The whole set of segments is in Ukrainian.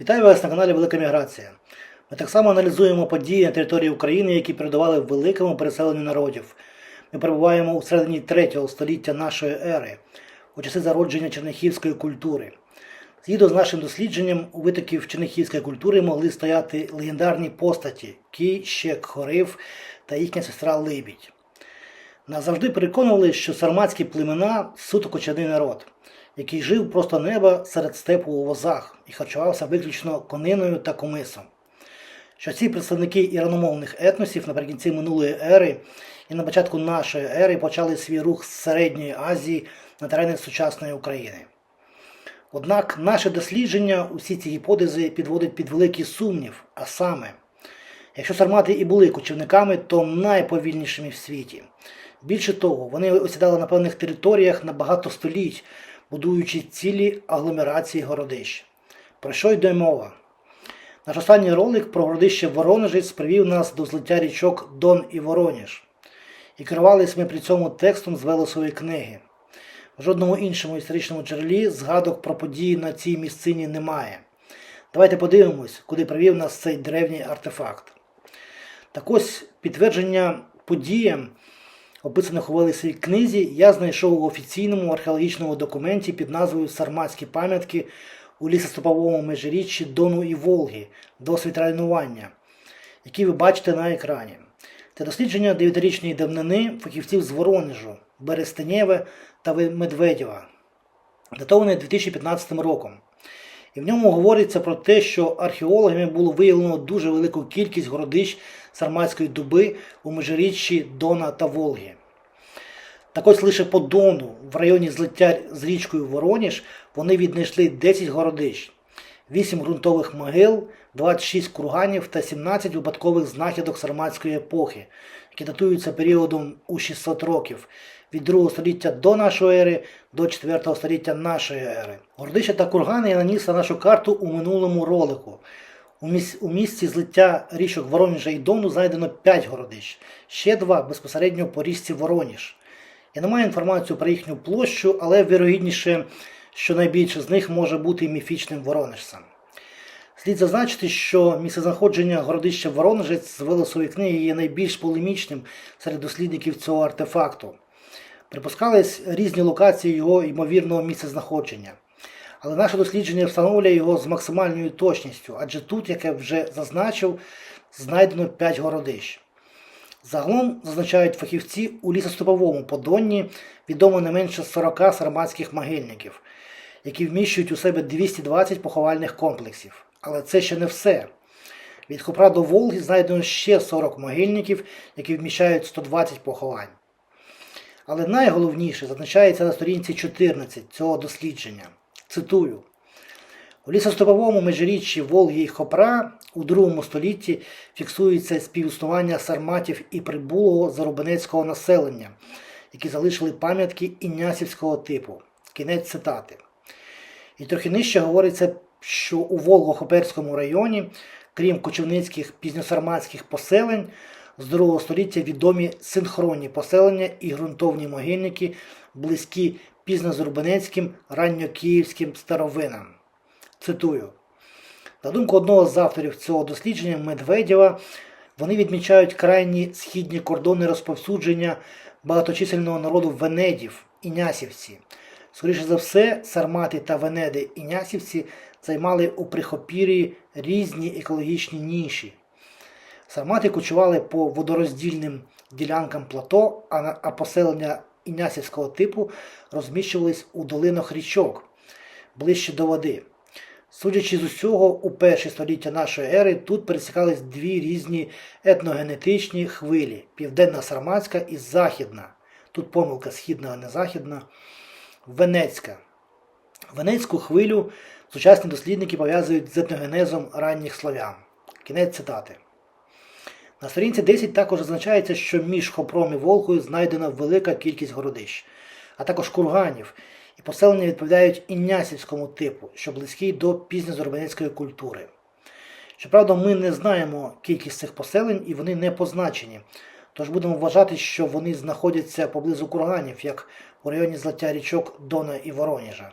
Вітаю вас на каналі Велика Міграція. Ми так само аналізуємо події на території України, які передували великому переселенню народів. Ми перебуваємо у середині 3 століття нашої ери, у часи зародження чернихівської культури. Згідно з нашим дослідженням, у витоків чернихівської культури могли стояти легендарні постаті Кій, Щек, Хорив та їхня сестра Либідь. Нас завжди переконували, що сарматські племена суто кочаний народ, який жив просто неба серед степу у возах і харчувався виключно кониною та кумисом. Що ці представники іраномовних етносів наприкінці минулої ери і на початку нашої ери почали свій рух з Середньої Азії на терени сучасної України. Однак наше дослідження усі ці гіпотези підводить під великий сумнів, а саме, якщо сармати і були кочівниками, то найповільнішими в світі. Більше того, вони осідали на певних територіях на багато століть, будуючи цілі агломерації городищ. Про що йде мова? Наш останній ролик про городище Воронежець привів нас до злиття річок Дон і Вороніж. І керувались ми при цьому текстом з Велесової книги. В жодному іншому історичному джерелі згадок про події на цій місцині немає. Давайте подивимось, куди привів нас цей древній артефакт. Так ось підтвердження подіям, описаних у Велесовій книзі, я знайшов у офіційному археологічному документі під назвою Сарматські пам'ятки у лісостеповому межиріччі Дону і Волги, досвід райнування, який ви бачите на екрані. Це дослідження дев'ятирічної давнини фахівців з Воронежу, Берестенєве та Медведєва, датоване 2015 роком. І в ньому говориться про те, що археологами було виявлено дуже велику кількість городищ Сарматської дуби у межиріччі Дона та Волги. Так ось лише по Дону, в районі злиття з річкою Вороніж, вони віднайшли 10 городищ, 8 ґрунтових могил, 26 курганів та 17 випадкових знахідок сарматської епохи, які датуються періодом у 600 років від 2 століття до нашої ери до 4 століття нашої ери. Городища та кургани я наніс на нашу карту у минулому ролику. У, місці злиття річок Вороніжа і Дону знайдено 5 городищ, ще два безпосередньо по річці Вороніж. Я не маю інформацію про їхню площу, але вірогідніше, що найбільше з них може бути міфічним Воронежцем. Слід зазначити, що місцезнаходження городища Воронежець з Велесової книги є найбільш полемічним серед дослідників цього артефакту. Припускались різні локації його ймовірного місцезнаходження. Але наше дослідження встановлює його з максимальною точністю, адже тут, як я вже зазначив, знайдено 5 городищ. Загалом зазначають фахівці у лісостеповому подонні відомо не менше 40 сарматських могильників, які вміщують у себе 220 поховальних комплексів. Але це ще не все. Від Хопра до Волги знайдено ще 40 могильників, які вміщають 120 поховань. Але найголовніше зазначається на сторінці 14 цього дослідження. Цитую. У лісостеповому межиріччі Волги і Хопра у другому столітті фіксується співіснування сарматів і прибулого зарубинецького населення, які залишили пам'ятки іннясівського типу. Кінець цитати. І трохи нижче говориться, що у Волго-Хоперському районі, крім кочівницьких пізньосарматських поселень, з другого століття відомі синхронні поселення і ґрунтовні могильники, близькі пізньозрубинецьким ранньокиївським старовинам. Цитую. На думку одного з авторів цього дослідження Медведєва, вони відмічають крайні східні кордони розповсюдження багаточисельного народу венедів і нясівці. Скоріше за все, сармати та венеди і нясівці займали у Прихопірії різні екологічні ніші. Сармати кочували по водороздільним ділянкам плато, а поселення інясівського типу розміщувались у долинах річок ближче до води. Судячи з усього, у перші століття нашої ери тут пересікались дві різні етногенетичні хвилі південна сарматська і західна. Тут помилка східна, а не західна, венецька. Венецьку хвилю сучасні дослідники пов'язують з етногенезом ранніх слов'ян. Кінець цитати. На сторінці 10 також зазначається, що між Хопром і Волгою знайдена велика кількість городищ, а також курганів, і поселення відповідають іннясівському типу, що близький до пізньозорбанецької культури. Щоправда, ми не знаємо кількість цих поселень і вони не позначені, тож будемо вважати, що вони знаходяться поблизу курганів, як у районі злиття річок Дона і Вороніжа.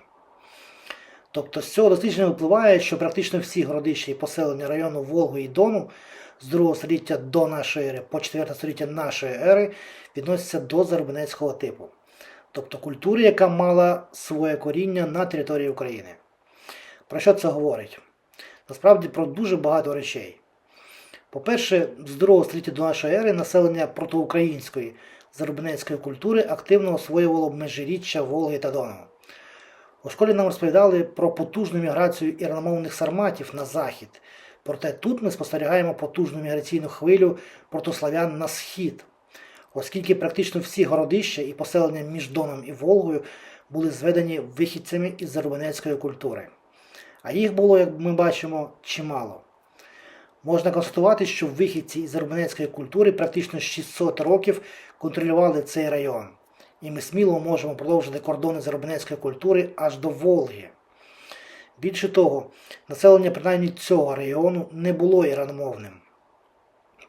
Тобто з цього дослідження випливає, що практично всі городища і поселення району Волги і Дону з 2 століття до нашої ери по 4 століття нашої ери відносяться до зарубинецького типу, тобто культури, яка мала своє коріння на території України. Про що це говорить? Насправді про дуже багато речей. По-перше, з 2 століття до нашої ери населення протоукраїнської зарубинецької культури активно освоювало межиріччя Волги та Дону. У школі нам розповідали про потужну міграцію іраномовних сарматів на захід. Проте тут ми спостерігаємо потужну міграційну хвилю протослав'ян на схід, оскільки практично всі городища і поселення між Доном і Волгою були зведені вихідцями із зарубинецької культури. А їх було, як ми бачимо, чимало. Можна констатувати, що вихідці із зарубинецької культури практично 600 років контролювали цей район. І ми сміло можемо продовжити кордони зарубинецької культури аж до Волги. Більше того, населення принаймні цього району не було іраномовним.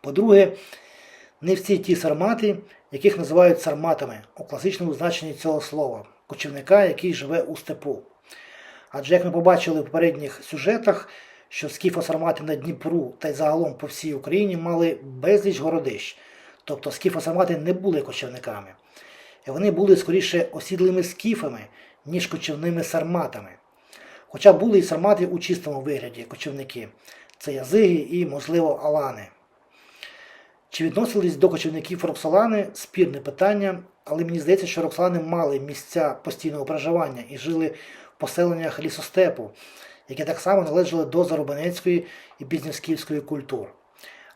По-друге, не всі ті сармати, яких називають сарматами у класичному значенні цього слова кочівника, який живе у степу. Адже, як ми побачили в попередніх сюжетах, що скіфосармати на Дніпру та й загалом по всій Україні мали безліч городищ, тобто скіфосармати не були кочівниками. Вони були скоріше осідлими скіфами, ніж кочівними сарматами. Хоча були і сармати у чистому вигляді кочівники це язиги і, можливо, алани. Чи відносились до кочівників Роксолани спірне питання, але мені здається, що Роксолани мали місця постійного проживання і жили в поселеннях лісостепу, які так само належали до Зарубанецької і Бізнесківської культур.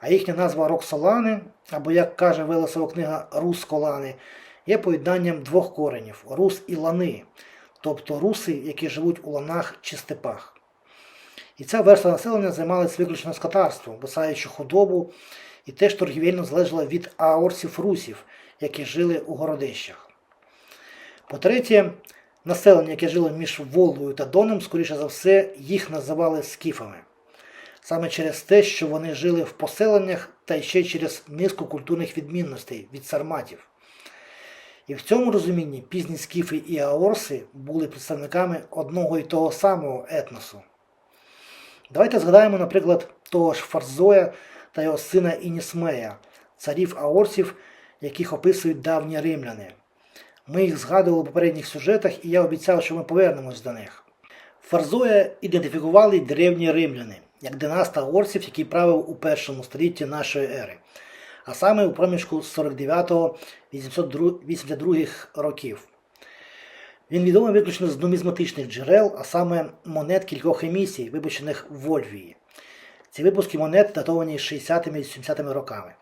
А їхня назва Роксолани, або, як каже Велесова книга Русколани, є поєднанням двох коренів рус і лани, тобто руси, які живуть у ланах чи степах. І ця верста населення займалась виключно скотарством, висаючи худобу, і теж торгівельно залежала від аорсів-русів, які жили у городищах. По-третє, населення, яке жило між Волгою та Доном, скоріше за все, їх називали скіфами. Саме через те, що вони жили в поселеннях та ще через низку культурних відмінностей від сарматів. І в цьому розумінні пізні скіфи і аорси були представниками одного і того самого етносу. Давайте згадаємо, наприклад, того ж Фарзоя та його сина Інісмея, царів аорсів, яких описують давні римляни. Ми їх згадували в попередніх сюжетах, і я обіцяв, що ми повернемось до них. Фарзоя ідентифікували древні римляни як династа аорсів, який правив у першому столітті нашої ери, а саме у проміжку з 49-82 років. Він відомий виключно з нумізматичних джерел, а саме монет кількох емісій, випущених в Вольвії. Ці випуски монет датовані 60-70 роками.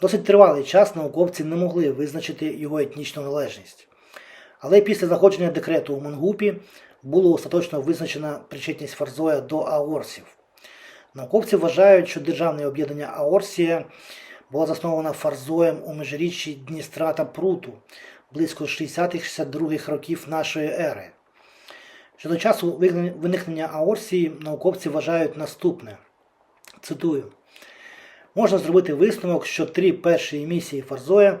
Досить тривалий час науковці не могли визначити його етнічну належність. Але після заходження декрету у Монгупі було остаточно визначена причетність Фарзоя до аорсів. Науковці вважають, що державне об'єднання Аорсія було засновано Фарзоєм у межиріччі Дністра та Пруту близько 60-62 років нашої ери. Щодо часу виникнення Аорсії науковці вважають наступне. Цитую. Можна зробити висновок, що три перші емісії Фарзоя,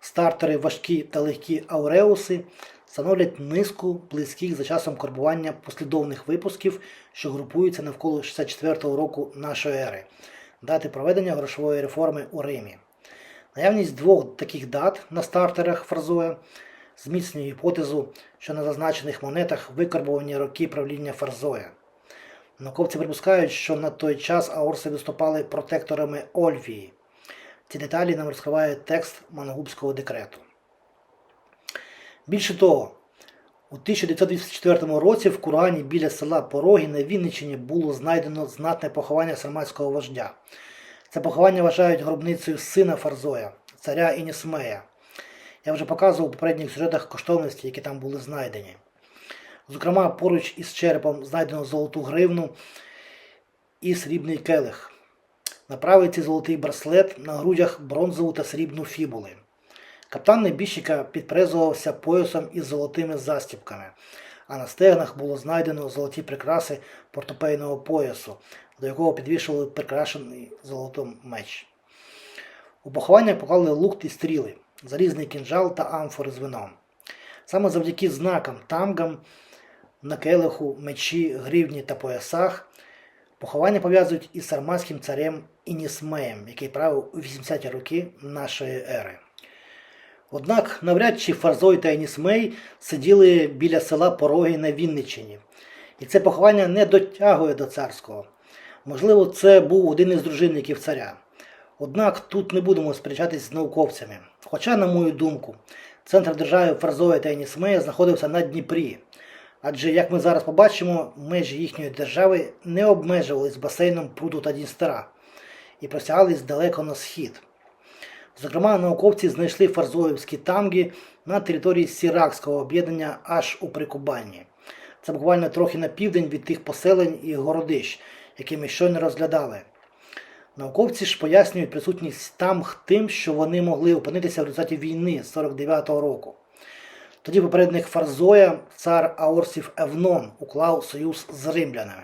стартери важкі та легкі ауреуси, становлять низку близьких за часом карбування послідовних випусків, що групуються навколо 64-го року нашої ери, дати проведення грошової реформи у Римі. Наявність двох таких дат на стартерах Фарзоя зміцнює гіпотезу, що на зазначених монетах викарбовані роки правління Фарзоя. Науковці припускають, що на той час аорси виступали протекторами Ольвії. Ці деталі нам розкриває текст Мангубського декрету. Більше того, у 1984 році в Курані біля села Пороги на Вінниччині було знайдено знатне поховання сарматського вождя. Це поховання вважають гробницею сина Фарзоя, царя Інісмея. Я вже показував у попередніх сюжетах коштовності, які там були знайдені. Зокрема, поруч із черепом знайдено золоту гривну і срібний келих. На правиці золотий браслет, на грудях бронзову та срібну фібули. Каптан небіжчика підпрезувався поясом із золотими застібками, а на стегнах було знайдено золоті прикраси портопейного поясу, до якого підвішували прикрашений золотом меч. У поховання поклали лук і стріли, залізний кінжал та амфори з вином. Саме завдяки знакам тамгам на келиху, мечі, гривні та поясах. Поховання пов'язують із сарматським царем Інісмеєм, який правив у 80-ті роки нашої ери. Однак навряд чи Фарзой та Енісмей сиділи біля села Пороги на Вінниччині. І це поховання не дотягує до царського. Можливо, це був один із дружинників царя. Однак тут не будемо сперечатись з науковцями. Хоча, на мою думку, центр держави Фарзоя та Енісмея знаходився на Дніпрі. Адже, як ми зараз побачимо, межі їхньої держави не обмежувались басейном пруду та Дністера і простягались далеко на схід. Зокрема, науковці знайшли фарзоївські тамги на території Сіракського об'єднання аж у Прикубанні. Це буквально трохи на південь від тих поселень і городищ, які ми щойно розглядали. Науковці ж пояснюють присутність тамг тим, що вони могли опинитися в результаті війни 49-го року. Тоді попередник Фарзоя, цар Аорсів Евнон, уклав союз з римлянами.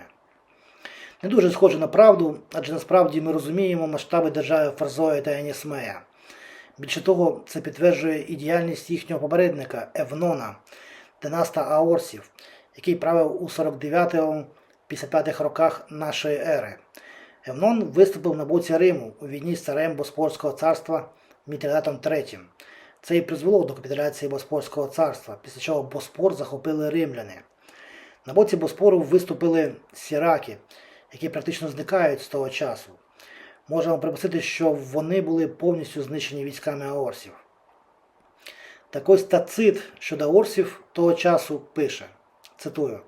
Не дуже схоже на правду, адже насправді ми розуміємо масштаби держави Фарзоя та Енісмея. Більше того, це підтверджує і діяльність їхнього попередника Евнона, династа Аорсів, який правив у 49-55 роках нашої ери. Евнон виступив на боці Риму у війні з царем Боспорського царства Мітридатом III. Це і призвело до капітуляції Боспорського царства, після чого Боспор захопили римляни. На боці Боспору виступили сіраки, які практично зникають з того часу. Можемо припустити, що вони були повністю знищені військами аорсів. Так ось Тацит щодо аорсів того часу пише, цитую,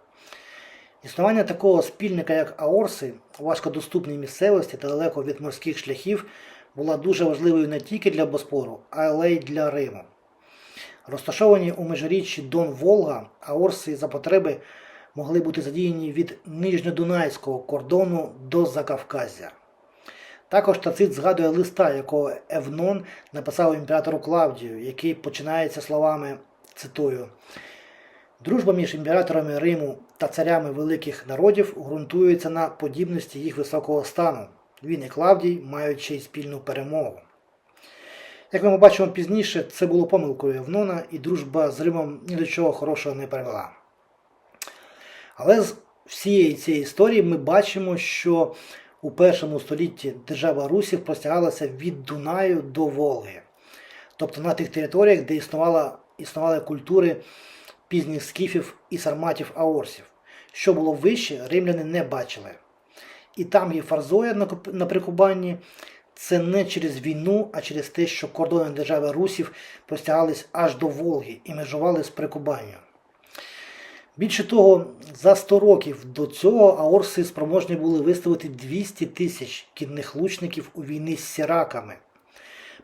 Існування такого спільника, як аорси, у важкодоступній місцевості та далеко від морських шляхів, була дуже важливою не тільки для Боспору, але й для Риму. Розташовані у межиріччі Дон-Волга, аорси за потреби могли бути задіяні від нижньодунайського кордону до Закавказя. Також Тацит згадує листа, якого Евнон написав імператору Клавдію, який починається словами, цитую, Дружба між імператорами Риму та царями великих народів ґрунтується на подібності їх високого стану. Він і Клавдій мають ще й спільну перемогу. Як ми побачимо пізніше, це було помилкою Евнона, і дружба з Римом ні до чого хорошого не привела. Але з всієї цієї історії ми бачимо, що у першому столітті держава Русів простягалася від Дунаю до Волги, тобто на тих територіях, де існувала, існували культури пізніх скіфів і сарматів аорсів. Що було вище, римляни не бачили. І там є Фарзоя на, Прикубанні. Це не через війну, а через те, що кордони держави Русів простягались аж до Волги і межували з Прикубанню. Більше того, за 100 років до цього аорси спроможні були виставити 200 тисяч кінних лучників у війни з сіраками.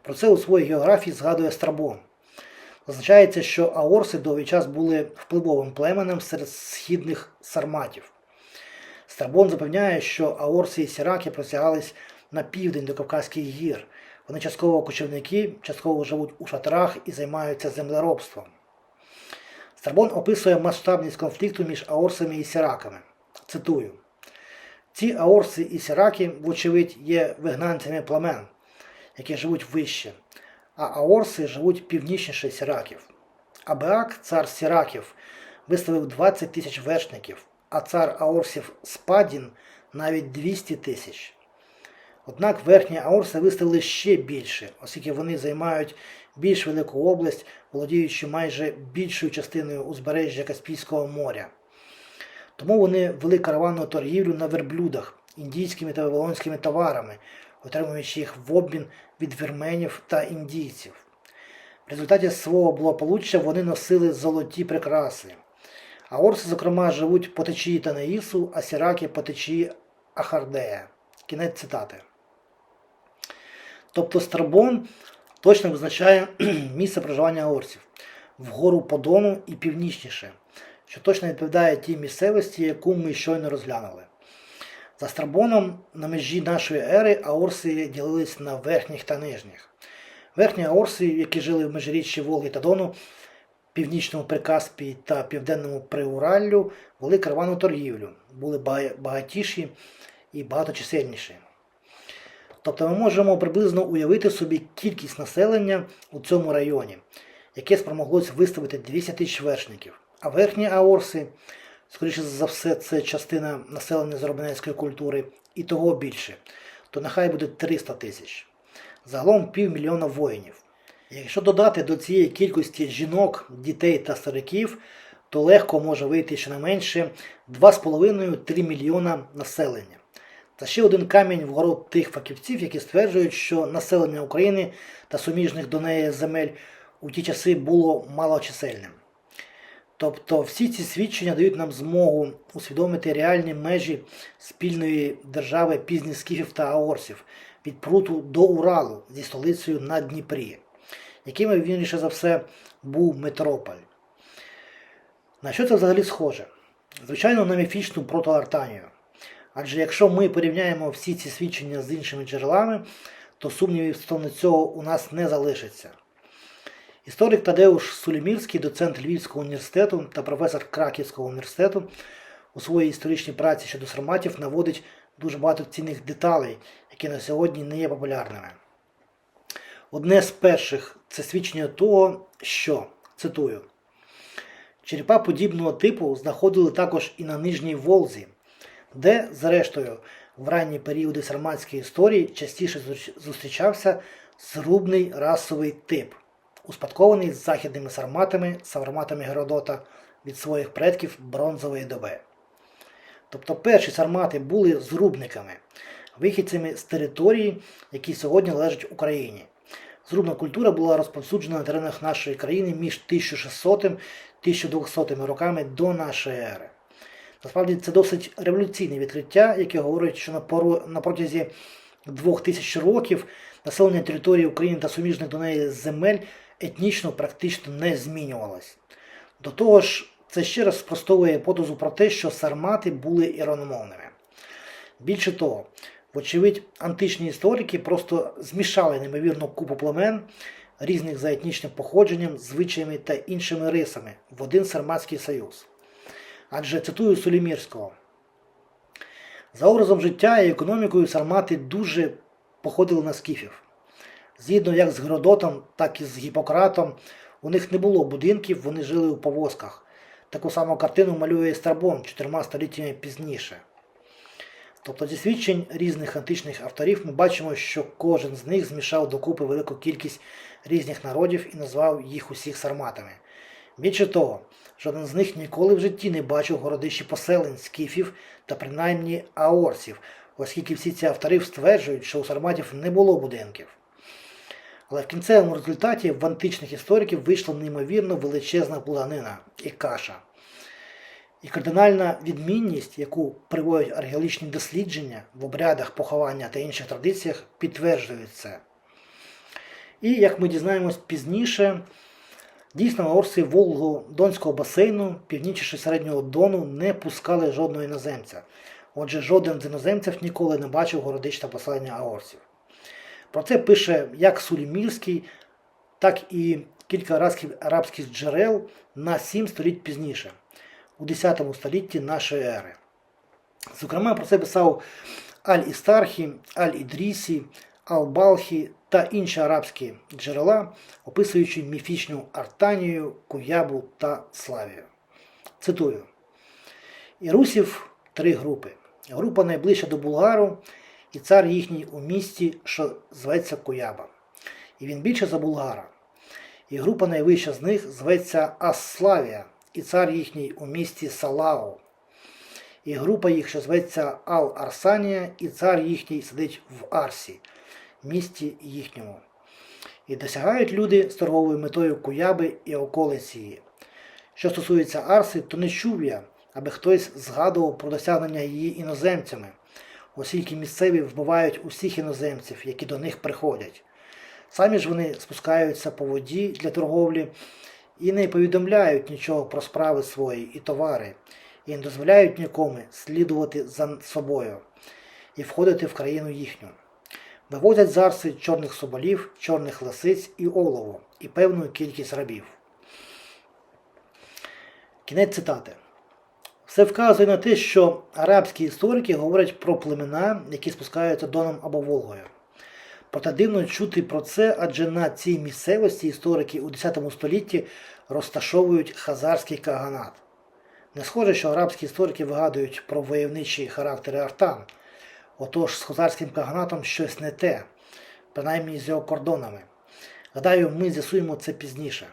Про це у своїй географії згадує Страбон. Зазначається, що аорси довгий час були впливовим племенем серед східних сарматів. Страбон запевняє, що аорси і сіраки простягались на південь до Кавказьких гір. Вони частково кочівники, частково живуть у шатрах і займаються землеробством. Страбон описує масштабність конфлікту між аорсами і сіраками. Цитую: ці аорси і сіраки, вочевидь, є вигнанцями племен, які живуть вище, а аорси живуть північніше сіраків. Абеак, цар сіраків, виставив 20 тисяч вершників, а цар аорсів Спадін навіть 200 тисяч. Однак верхні аорси виставили ще більше, оскільки вони займають більш велику область, володіючи майже більшою частиною узбережжя Каспійського моря. Тому вони вели караванну торгівлю на верблюдах, індійськими та вавилонськими товарами, отримуючи їх в обмін від вірменів та індійців. В результаті свого благополуччя вони носили золоті прикраси. Аорси, зокрема, живуть по течії Танаїсу, а сіраки по течії Ахардея. Кінець цитати. Тобто Страбон точно визначає місце проживання аорсів вгору по Дону і північніше, що точно відповідає тій місцевості, яку ми щойно розглянули. За Страбоном на межі нашої ери аорси ділились на верхніх та нижніх. Верхні аорси, які жили в межиріччі Волги та Дону, північному Прикаспії та південному Приураллю, вели караванну торгівлю, були багатіші і багаточисельніші. Тобто ми можемо приблизно уявити собі кількість населення у цьому районі, яке спромоглось виставити 200 тисяч вершників, а верхні аорси скоріше за все, це частина населення заробітної культури, і того більше, то нехай буде 300 тисяч. Загалом півмільйона воїнів. Якщо додати до цієї кількості жінок, дітей та стариків, то легко може вийти щонайменше 2,5-3 мільйона населення. Та ще один камінь в город тих фахівців, які стверджують, що населення України та суміжних до неї земель у ті часи було малочисельним. Тобто всі ці свідчення дають нам змогу усвідомити реальні межі спільної держави пізніх скіфів та аорсів від Пруту до Уралу зі столицею на Дніпрі, якими вірніше за все був Метрополь. На що це взагалі схоже? Звичайно, на міфічну протоартанію. Адже якщо ми порівняємо всі ці свідчення з іншими джерелами, то сумнівів стосовно цього у нас не залишиться. Історик Тадеуш Сулімірський, доцент Львівського університету та професор Краківського університету, у своїй історичній праці щодо сарматів наводить дуже багато цінних деталей, які на сьогодні не є популярними. Одне з перших це свідчення того, що, цитую, черепа подібного типу знаходили також і на Нижній Волзі, де, зрештою, в ранні періоди сарматської історії частіше зустрічався зрубний расовий тип, успадкований з західними сарматами, сарматами Геродота від своїх предків бронзової доби. Тобто перші сармати були зрубниками, вихідцями з території, які сьогодні належать Україні. Зрубна культура була розповсюджена на теренах нашої країни між 1600-1200 роками до нашої ери. Насправді це досить революційне відкриття, яке говорить, що на, протязі двох тисяч років населення території України та суміжних до неї земель етнічно практично не змінювалось. До того ж, це ще раз спростовує гіпотезу про те, що сармати були іраномовними. Більше того, вочевидь, античні історики просто змішали неймовірну купу племен, різних за етнічним походженням, звичаями та іншими рисами в один сарматський союз. Адже цитую Сулімірського. За образом життя і економікою сармати дуже походили на скіфів. Згідно як з Геродотом, так і з Гіппократом, у них не було будинків, вони жили у повозках. Таку саму картину малює Страбон чотирма століттями пізніше. Тобто зі свідчень різних античних авторів ми бачимо, що кожен з них змішав докупи велику кількість різних народів і назвав їх усіх сарматами. Більше того, жоден з них ніколи в житті не бачив городищі поселень, скіфів та принаймні аорсів, оскільки всі ці автори стверджують, що у сарматів не було будинків. Але в кінцевому результаті в античних істориків вийшла неймовірно величезна плуганина і каша. І кардинальна відмінність, яку приводять археологічні дослідження в обрядах поховання та інших традиціях, підтверджують це. І, як ми дізнаємось пізніше, дійсно аорси Волго-Донського басейну, північніше середнього Дону, не пускали жодного іноземця. Отже, жоден з іноземців ніколи не бачив городич та аорсів. Про це пише як Сулімірський, так і кілька арабських джерел на сім століть пізніше, у 10 столітті нашої ери. Зокрема, про це писав Аль-Істархі, Аль-Ідрісі, Ал-Балхі та інші арабські джерела, описуючи міфічну Артанію, Куябу та Славію. Цитую: Ірусів три групи. Група найближча до Булгару і цар їхній у місті, що зветься Куяба. І він більше за Булгара. І група найвища з них зветься Асславія, і цар їхній у місті Салао. І група їх, що зветься Ал-Арсанія, і цар їхній сидить в Арсі, місті їхньому. І досягають люди з торговою метою Куяби і околиці. Що стосується Арси, то не чув я, аби хтось згадував про досягнення її іноземцями, оскільки місцеві вбивають усіх іноземців, які до них приходять. Самі ж вони спускаються по воді для торговлі і не повідомляють нічого про справи свої і товари, і не дозволяють нікому слідувати за собою і входити в країну їхню. Вивозять зарси чорних соболів, чорних лисиць і олово, і певну кількість рабів. Кінець цитати. Все вказує на те, що арабські історики говорять про племена, які спускаються Доном або Волгою. Проте дивно чути про це, адже на цій місцевості історики у X столітті розташовують хазарський каганат. Не схоже, що арабські історики вигадують про войовничі характери артан. Отож, з хозарським каганатом щось не те, принаймні з його кордонами. Гадаю, ми з'ясуємо це пізніше.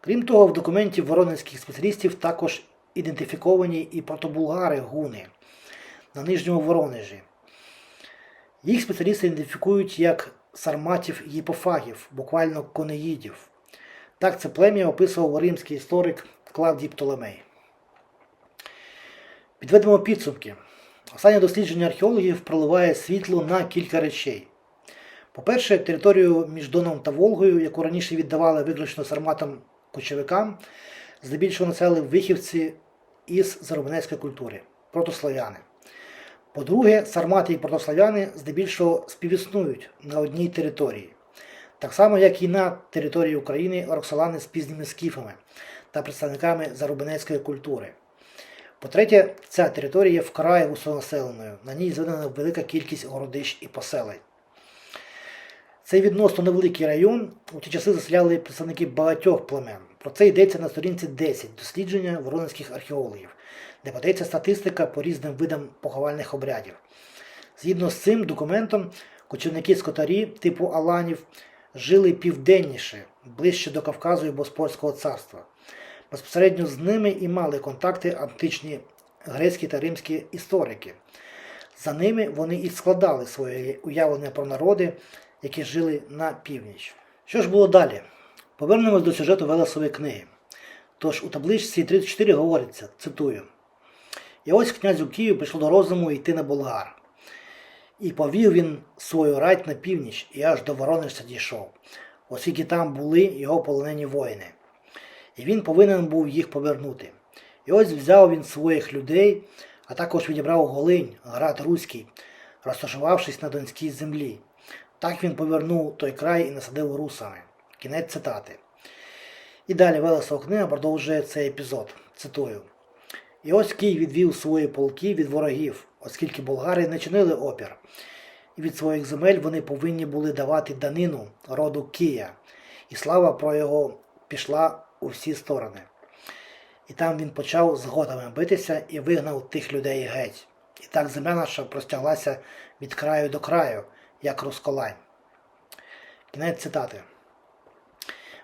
Крім того, в документі воронезьких спеціалістів також ідентифіковані і протобулгари гуни на Нижньому Воронежі. Їх спеціалісти ідентифікують як сарматів єпофагів, буквально конеїдів. Так це плем'я описував римський історик Клавдій Птолемей. Підведемо підсумки. Останнє дослідження археологів проливає світло на кілька речей. По-перше, територію між Доном та Волгою, яку раніше віддавали виключно сарматам кочовикам, здебільшого населили вихівці із заробнецької культури протослав'яни. По-друге, сармати і протослав'яни здебільшого співіснують на одній території, так само, як і на території України роксолани з пізніми скіфами та представниками зарубинецької культури. По-третє, ця територія є вкрай густонаселеною, на ній зведена велика кількість городищ і поселень. Цей відносно невеликий район у ті часи заселяли представники багатьох племен. Про це йдеться на сторінці 10 дослідження воронезьких археологів, де подається статистика по різним видам поховальних обрядів. Згідно з цим документом, кочівники скотарі типу Аланів жили південніше, ближче до Кавказу і Боспорського царства. Безпосередньо з ними і мали контакти античні грецькі та римські історики. За ними вони і складали своє уявлення про народи, які жили на північ. Що ж було далі? Повернемось до сюжету Велесової книги. Тож у табличці 34 говориться, цитую: І ось князю Київ прийшло до розуму йти на Болгар. І повів він свою рать на північ і аж до Воронежця дійшов, оскільки там були його полонені воїни. І він повинен був їх повернути. І ось взяв він своїх людей, а також відібрав Голинь, град Руський, розташувавшись на Донській землі. Так він повернув той край і насадив русами. Кінець цитати. І далі Велесова книга продовжує цей епізод. Цитую. І ось Кій відвів свої полки від ворогів, оскільки болгари не чинили опір. І від своїх земель вони повинні були давати данину роду Кія, і слава про його пішла у всі сторони. І там він почав з битися і вигнав тих людей геть. І так земля наша простяглася від краю до краю, як розколань. Кінець цитати.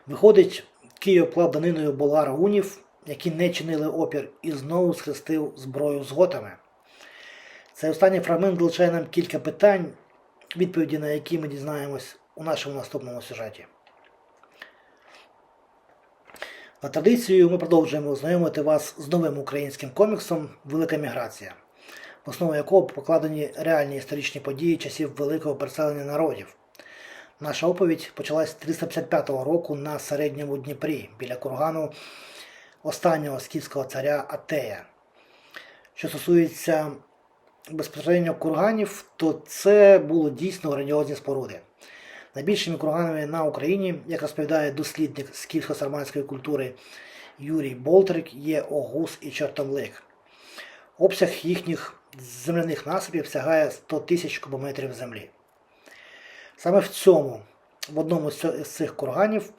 Виходить, Київ плав даниною болгар гунів, які не чинили опір, і знову схрестив зброю з готами. Цей останній фрагмент залишає нам кілька питань, відповіді на які ми дізнаємось у нашому наступному сюжеті. За традицією ми продовжуємо знайомити вас з новим українським коміксом Велика міграція, в основу якого покладені реальні історичні події часів великого переселення народів. Наша оповідь почалась 355 року на середньому Дніпрі біля кургану останнього скіфського царя Атея. Що стосується безпосередньо курганів, то це було дійсно граніозні споруди. Найбільшими курганами на Україні, як розповідає дослідник скіфсько-сарманської культури Юрій Болтрик, є Огус і Чортомлик. Обсяг їхніх земляних насипів сягає 100 тисяч кубометрів землі. Саме в цьому, в одному з цих курганів,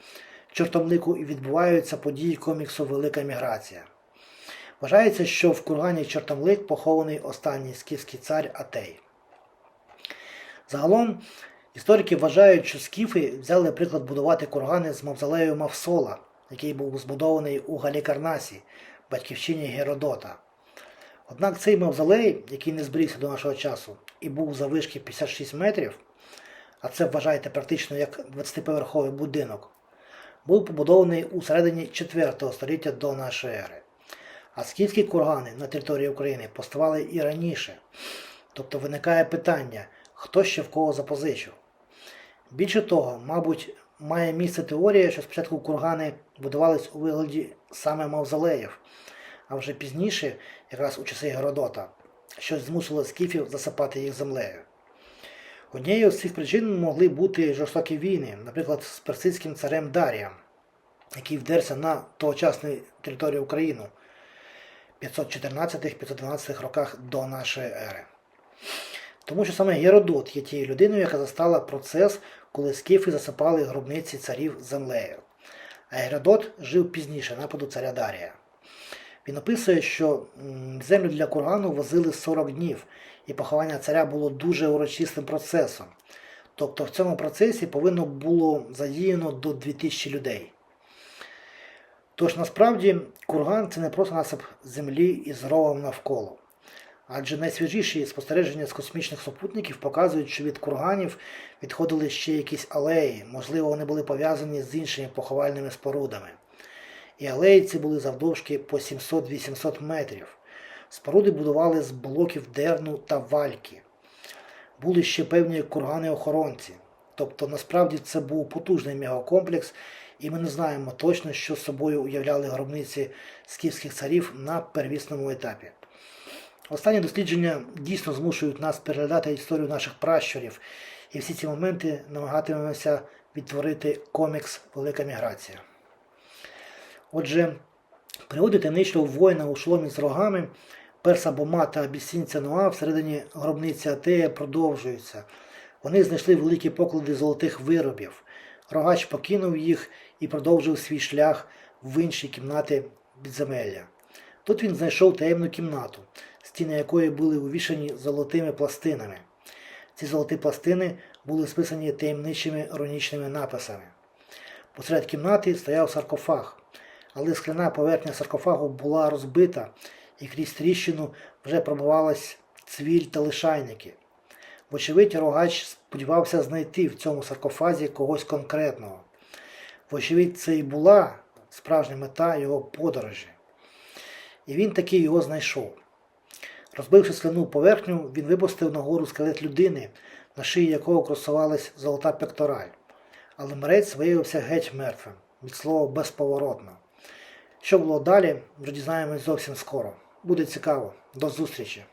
чортомлику і відбуваються події коміксу Велика міграція. Вважається, що в кургані Чортомлик похований останній скіфський цар Атей. Загалом, історики вважають, що скіфи взяли приклад будувати кургани з мавзолею Мавсола, який був збудований у Галікарнасі, батьківщині Геродота. Однак цей мавзолей, який не зберігся до нашого часу, і був завишки 56 метрів, а це вважаєте практично як 20-поверховий будинок, був побудований у середині 4 століття до нашої ери. А скільки кургани на території України поставали і раніше. Тобто виникає питання, хто ще в кого запозичив. Більше того, мабуть, має місце теорія, що спочатку кургани будувались у вигляді саме мавзолеїв, а вже пізніше, якраз у часи Геродота, щось змусило скіфів засипати їх землею. Однією з цих причин могли бути жорстокі війни, наприклад, з персидським царем Дарієм, який вдерся на тогочасну територію України в 514-512 роках до нашої ери. Тому що саме Геродот є тією людиною, яка застала процес, коли скіфи засипали гробниці царів землею. А Геродот жив пізніше нападу царя Дарія. Він описує, що землю для кургану возили 40 днів, і поховання царя було дуже урочистим процесом. Тобто в цьому процесі повинно було задіяно до 2000 людей. Тож насправді курган це не просто насип землі із ровом навколо. Адже найсвіжіші спостереження з космічних супутників показують, що від курганів відходили ще якісь алеї, можливо, вони були пов'язані з іншими поховальними спорудами. І алеї ці були завдовжки по 700-800 метрів. Споруди будували з блоків дерну та вальки. Були ще певні кургани-охоронці. Тобто, насправді це був потужний мегакомплекс, і ми не знаємо точно, що собою уявляли гробниці скіфських царів на первісному етапі. Останні дослідження дійсно змушують нас переглядати історію наших пращурів, і всі ці моменти намагатимемося відтворити комікс Велика міграція. Отже, пригоди таємничого воїна у шломі з рогами, перса Бома та абісінця Ноа всередині гробниці Атея продовжуються. Вони знайшли великі поклади золотих виробів. Рогач покинув їх і продовжив свій шлях в інші кімнати підземелля. Тут він знайшов таємну кімнату, стіни якої були увішані золотими пластинами. Ці золоті пластини були списані таємничими іронічними написами. Посеред кімнати стояв саркофаг, але скляна поверхня саркофагу була розбита, і крізь тріщину вже пробивалась цвіль та лишайники. Вочевидь, рогач сподівався знайти в цьому саркофазі когось конкретного. Вочевидь, це і була справжня мета його подорожі. І він таки його знайшов. Розбивши скляну поверхню, він випустив нагору скелет людини, на шиї якого красувалась золота пектораль. Але мерець виявився геть мертвим, від слова безповоротно. Що було далі, вже дізнаємось зовсім скоро. Буде цікаво. До зустрічі!